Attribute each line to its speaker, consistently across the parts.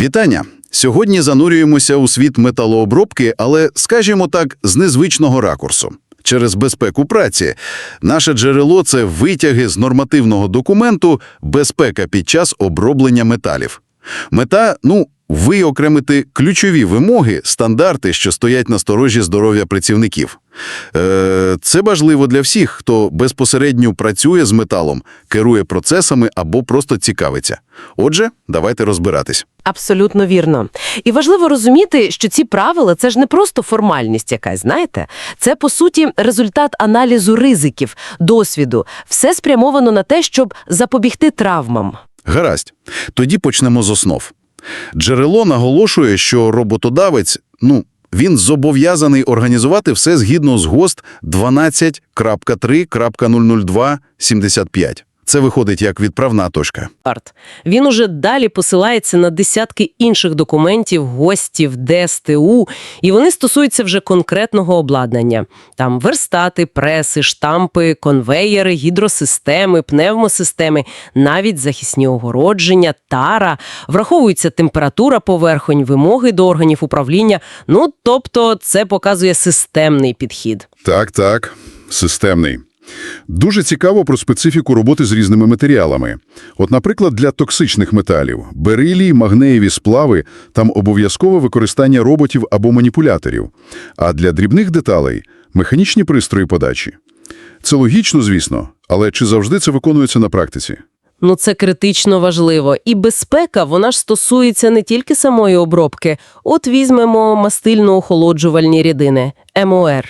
Speaker 1: Вітання! Сьогодні занурюємося у світ металообробки, але, скажімо так, з незвичного ракурсу. Через безпеку праці. Наше джерело – це витяги з нормативного документу «Безпека під час оброблення металів». Мета – ну, виокремити ключові вимоги, стандарти, що стоять на сторожі здоров'я працівників. Е, це важливо для всіх, хто безпосередньо працює з металом, керує процесами або просто цікавиться. Отже, давайте розбиратись.
Speaker 2: Абсолютно вірно. І важливо розуміти, що ці правила це ж не просто формальність якась, знаєте? Це, по суті, результат аналізу ризиків, досвіду. Все спрямовано на те, щоб запобігти травмам.
Speaker 1: Гаразд. Тоді почнемо з основ. Джерело наголошує, що роботодавець, ну, він зобов'язаний організувати все згідно з ГОСТ 12.3.002.75. Це виходить як відправна точка.
Speaker 2: Арт. Він уже далі посилається на десятки інших документів, гостів, ДСТУ, і вони стосуються вже конкретного обладнання. Там верстати, преси, штампи, конвеєри, гідросистеми, пневмосистеми, навіть захисні огородження, тара, враховується температура поверхонь, вимоги до органів управління. Ну, тобто це показує системний підхід.
Speaker 3: Так, так, системний. Дуже цікаво про специфіку роботи з різними матеріалами. От, наприклад, для токсичних металів – берилій, магнеєві сплави – там обов'язкове використання роботів або маніпуляторів. А для дрібних деталей – механічні пристрої подачі. Це логічно, звісно, але чи завжди це виконується на практиці?
Speaker 2: Ну, це критично важливо. І безпека, вона ж стосується не тільки самої обробки. От візьмемо мастильно-охолоджувальні рідини – МОР.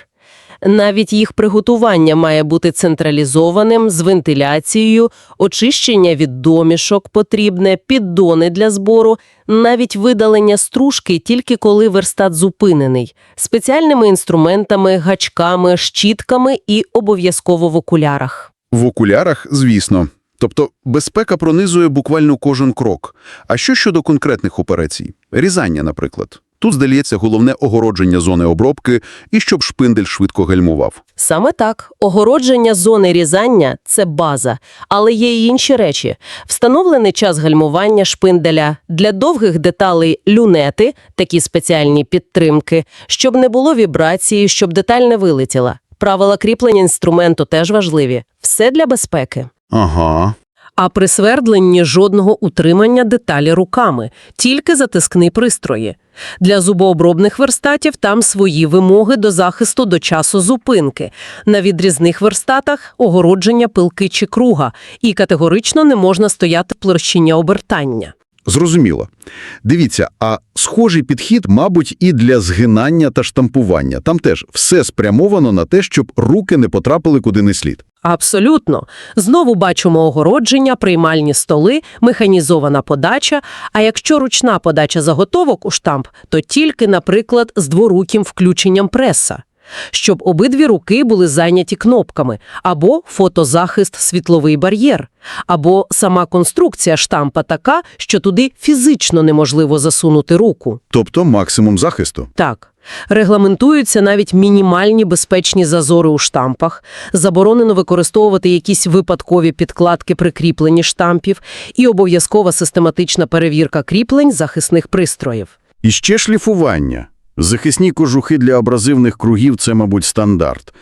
Speaker 2: Навіть їх приготування має бути централізованим, з вентиляцією, очищення від домішок потрібне, піддони для збору, навіть видалення стружки тільки коли верстат зупинений, спеціальними інструментами, гачками, щітками і обов'язково в окулярах.
Speaker 3: В окулярах, звісно.
Speaker 1: Тобто безпека пронизує буквально кожен крок. А що щодо конкретних операцій? Різання, наприклад. Тут, здається, головне огородження зони обробки і щоб шпиндель швидко гальмував.
Speaker 2: Саме так, огородження зони різання – це база, але є й інші речі. Встановлений час гальмування шпинделя, для довгих деталей люнети, такі спеціальні підтримки, щоб не було вібрації, щоб деталь не вилетіла. Правила кріплення інструменту теж важливі. Все для безпеки.
Speaker 1: Ага.
Speaker 2: А при свердленні жодного утримання деталі руками, тільки затискні пристрої. Для зубообробних верстатів там свої вимоги до захисту до часу зупинки. На відрізних верстатах – огородження пилки чи круга. І категорично не можна стояти площиня обертання.
Speaker 1: Зрозуміло. Дивіться, а схожий підхід, мабуть, і для згинання та штампування. Там теж все спрямовано на те, щоб руки не потрапили куди не слід.
Speaker 2: Абсолютно. Знову бачимо огородження, приймальні столи, механізована подача. А якщо ручна подача заготовок у штамп, то тільки, наприклад, з дворуким включенням преса. Щоб обидві руки були зайняті кнопками, або фотозахист світловий бар'єр, або сама конструкція штампа така, що туди фізично неможливо засунути руку.
Speaker 1: Тобто максимум захисту.
Speaker 2: Так. Регламентуються навіть мінімальні безпечні зазори у штампах, заборонено використовувати якісь випадкові підкладки при кріпленні штампів і обов'язкова систематична перевірка кріплень захисних пристроїв.
Speaker 1: І ще шліфування. Захисні кожухи для абразивних кругів – це, мабуть, стандарт.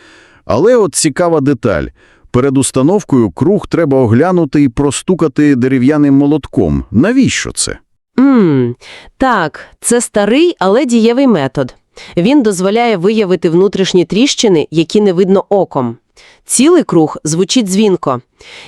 Speaker 1: Але от цікава деталь. Перед установкою круг треба оглянути і простукати дерев'яним молотком. Навіщо це?
Speaker 2: Ммм, так, це старий, але дієвий метод. Він дозволяє виявити внутрішні тріщини, які не видно оком. Цілий круг звучить дзвінко.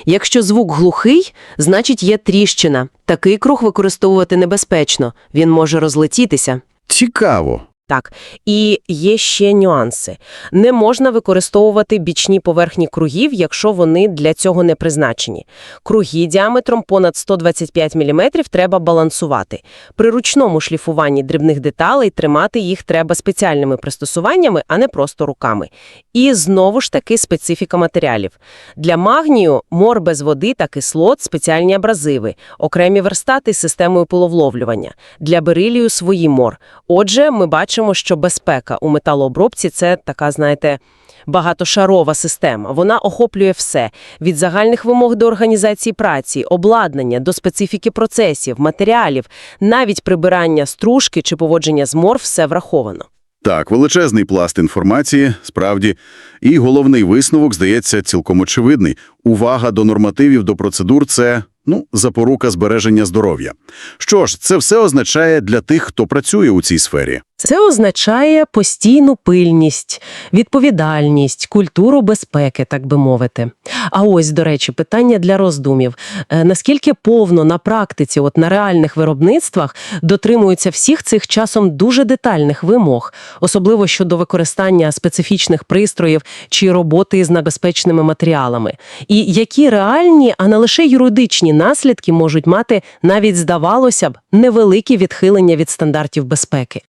Speaker 2: Якщо звук глухий, значить є тріщина. Такий круг використовувати небезпечно, він може розлетітися.
Speaker 1: Цікаво.
Speaker 2: Так, і є ще нюанси. Не можна використовувати бічні поверхні кругів, якщо вони для цього не призначені. Круги діаметром понад 125 мм треба балансувати. При ручному шліфуванні дрібних деталей тримати їх треба спеціальними пристосуваннями, а не просто руками. І знову ж таки специфіка матеріалів. Для магнію мор без води та кислот – спеціальні абразиви, окремі верстати з системою пиловловлювання. Для берилію – свої мор. Отже, ми бачимо бачимо, що безпека у металообробці – це така, знаєте, багатошарова система. Вона охоплює все – від загальних вимог до організації праці, обладнання, до специфіки процесів, матеріалів, навіть прибирання стружки чи поводження з мор – все враховано.
Speaker 1: Так, величезний пласт інформації, справді. І головний висновок, здається, цілком очевидний. Увага до нормативів, до процедур – це, ну, запорука збереження здоров'я. Що ж, це все означає для тих, хто працює у цій сфері.
Speaker 2: Це означає постійну пильність, відповідальність, культуру безпеки, так би мовити. А ось, до речі, питання для роздумів. Е, Наскільки повно на практиці, от на реальних виробництвах, дотримуються всіх цих часом дуже детальних вимог, особливо щодо використання специфічних пристроїв чи роботи з небезпечними матеріалами? І які реальні, а не лише юридичні наслідки можуть мати навіть, здавалося б, невеликі відхилення від стандартів безпеки?